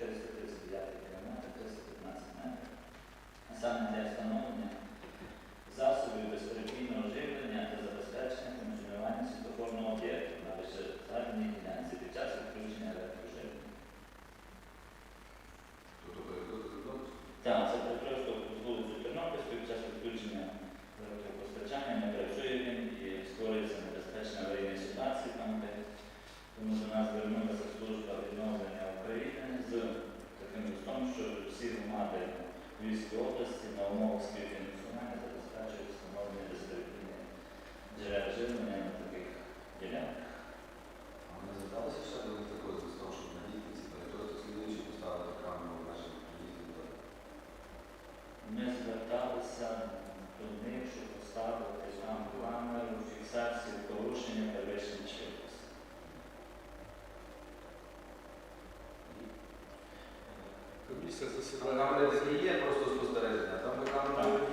Because до них, щоб поставити там камеру, фіксацію порушення та вищення швидкості. Комісія засідає. Там не є просто спостереження, там камера.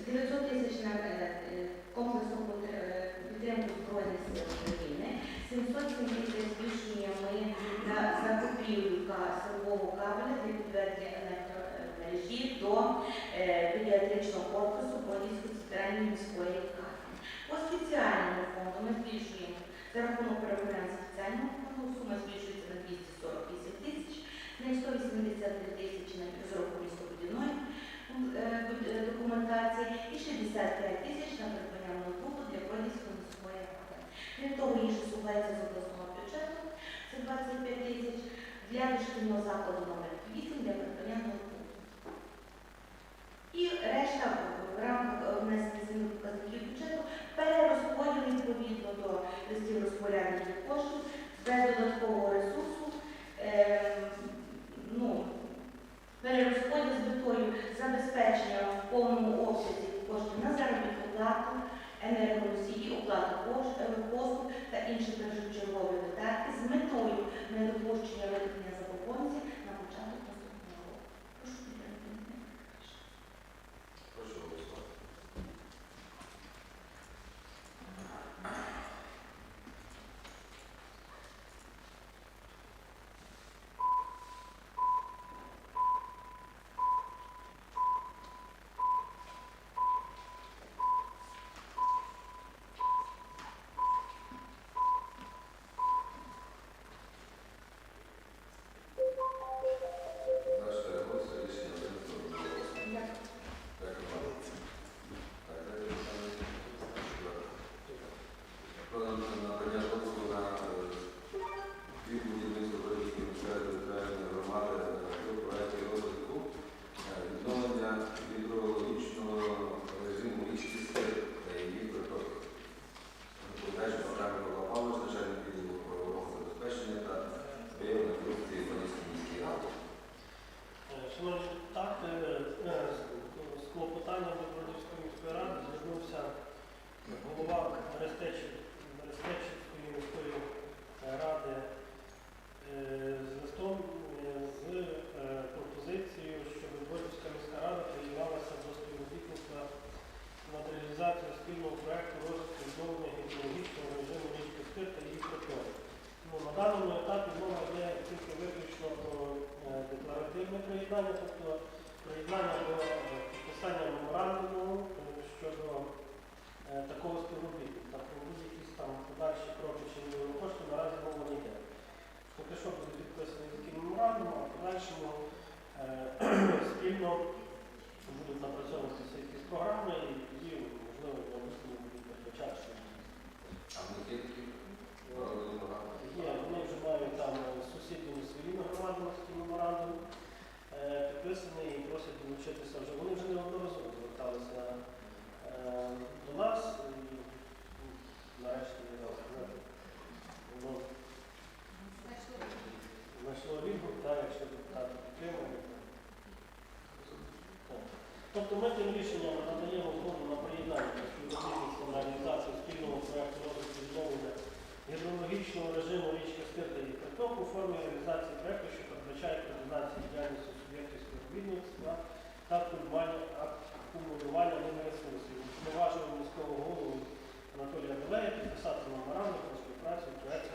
900 тисяч на е, е, комплексну е, підтримку Збройних сил України, 707 тисяч збільшення ми на закупівлю силового кабеля для підтвердження електромережі до педіатричного корпусу Подільської центральної міської лікарні. По спеціальному фонду ми збільшуємо за рахунок переобрання спеціального фонду, сума збільшується на 248 тисяч, на 183 тисячі на 75 тисяч на придбання ноутбуку для Бродівської міської ради. Крім того, її субвенція з обласного бюджету це 25 тисяч для дошкільного закладу номер 8 для придбання ноутбуку. І решта в рамках е, внесення змін показників бюджету перерозподіл відповідно до листів розпорядження коштів без додаткового ресурсу. Е, ну, перерозподіл з метою забезпечення в повному проекту розвитку відновлення гідрологічного режиму річки Стир та її протоки. Ну, на даному етапі мова йде тільки виключно про е, декларативне приєднання, тобто приєднання до е, підписання меморандуму е, щодо такого співробітництва. Про будь-якісь там подальші кроки чи коштів наразі мова не йде. Поки що буде підписаний такий меморандум, а в подальшому спільно будуть напрацьовуватися якісь програми і тоді, можливо, публічного режиму річки Стирда і Картоп у формі реалізації проєкту, що передбачає координацію діяльності суб'єктів співробітництва та акумулювання ним ресурсів. Поважного міського голову Анатолія Белея підписати меморандум про співпрацю проєкту